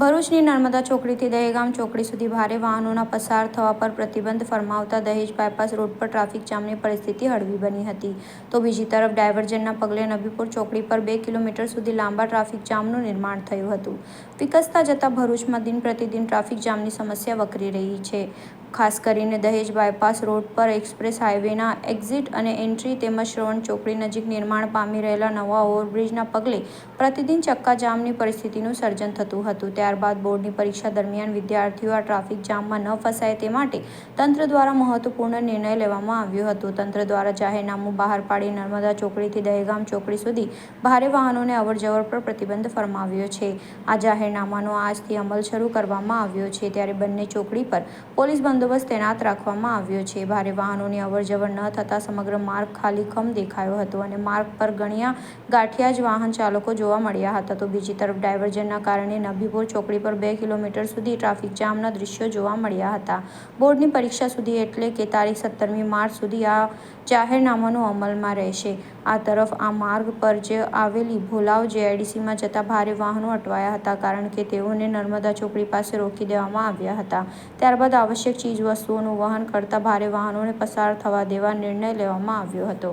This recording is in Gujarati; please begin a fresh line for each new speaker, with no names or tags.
ભરૂચની નર્મદા ચોકડીથી દહેગામ ચોકડી સુધી ભારે વાહનોના પસાર થવા પર પ્રતિબંધ ફરમાવતા દહેજ બાયપાસ રોડ પર ટ્રાફિક જામની પરિસ્થિતિ હળવી બની હતી. તો બીજી તરફ ડાયવર્જનના પગલે નબીપુર ચોકડી પર બે કિલોમીટર સુધી લાંબા ટ્રાફિક જામનું નિર્માણ થયું હતું. વિકસતા જતા ભરૂચમાં દિન પ્રતિદિન ટ્રાફિક જામની સમસ્યા વકરી રહી છે. ખાસ કરીને દહેજ બાયપાસ રોડ પર એક્સપ્રેસ હાઇવેના એક્ઝિટ અને એન્ટ્રી તેમજ શ્રવણ ચોકડી નજીક નિર્માણ પામી રહેલા નવા ઓવરબ્રિજના પગલે પ્રતિદિન ચક્કાજામની પરિસ્થિતિનું સર્જન થતું હતું. ત્યારબાદ બોર્ડની પરીક્ષા દરમિયાન વિદ્યાર્થીઓ આ ટ્રાફિક જામમાં ન ફસાય તે માટે તંત્ર દ્વારા મહત્વપૂર્ણ નિર્ણય લેવામાં આવ્યો હતો. તંત્ર દ્વારા જાહેરનામું બહાર પાડી નર્મદા ચોકડીથી દહેગામ ચોકડી સુધી ભારે વાહનોને અવરજવર પર પ્રતિબંધ ફરમાવ્યો છે. આ જાહેરનામાનો આજથી અમલ શરૂ કરવામાં આવ્યો છે. ત્યારે બંને ચોકડી પર પોલીસ બંદોબસ્ત તૈનાત રાખવામાં આવ્યો છે. ભારે વાહનોની અવરજવર ન થતાં સમગ્ર માર્ગ ખાલીખમ દેખાયો હતો અને માર્ગ પર ગણ્યા ગાંઠિયા જ વાહન ચાલકો જોવા મળ્યા હતા. તો બીજી તરફ ડાયવર્જનના કારણે નબીપુર ચોકડી પર બે કિલોમીટર સુધી ટ્રાફિક જામના દ્રશ્યો જોવા મળ્યા હતા. બોર્ડની પરીક્ષા સુધી એટલે કે તારીખ સત્તરમી માર્ચ સુધી આ જાહેરનામાનું અમલમાં રહેશે. આ તરફ આ માર્ગ પર જે આવેલી ભોલાવ જેઆઈડીસીમાં જતા ભારે વાહનો અટવાયા હતા, કારણ કે તેઓને નર્મદા ચોકડી પાસે રોકી દેવામાં આવ્યા હતા. ત્યારબાદ આવશ્યક ચીજવસ્તુઓનું વહન કરતા ભારે વાહનોને પસાર થવા દેવા નિર્ણય લેવામાં આવ્યો હતો.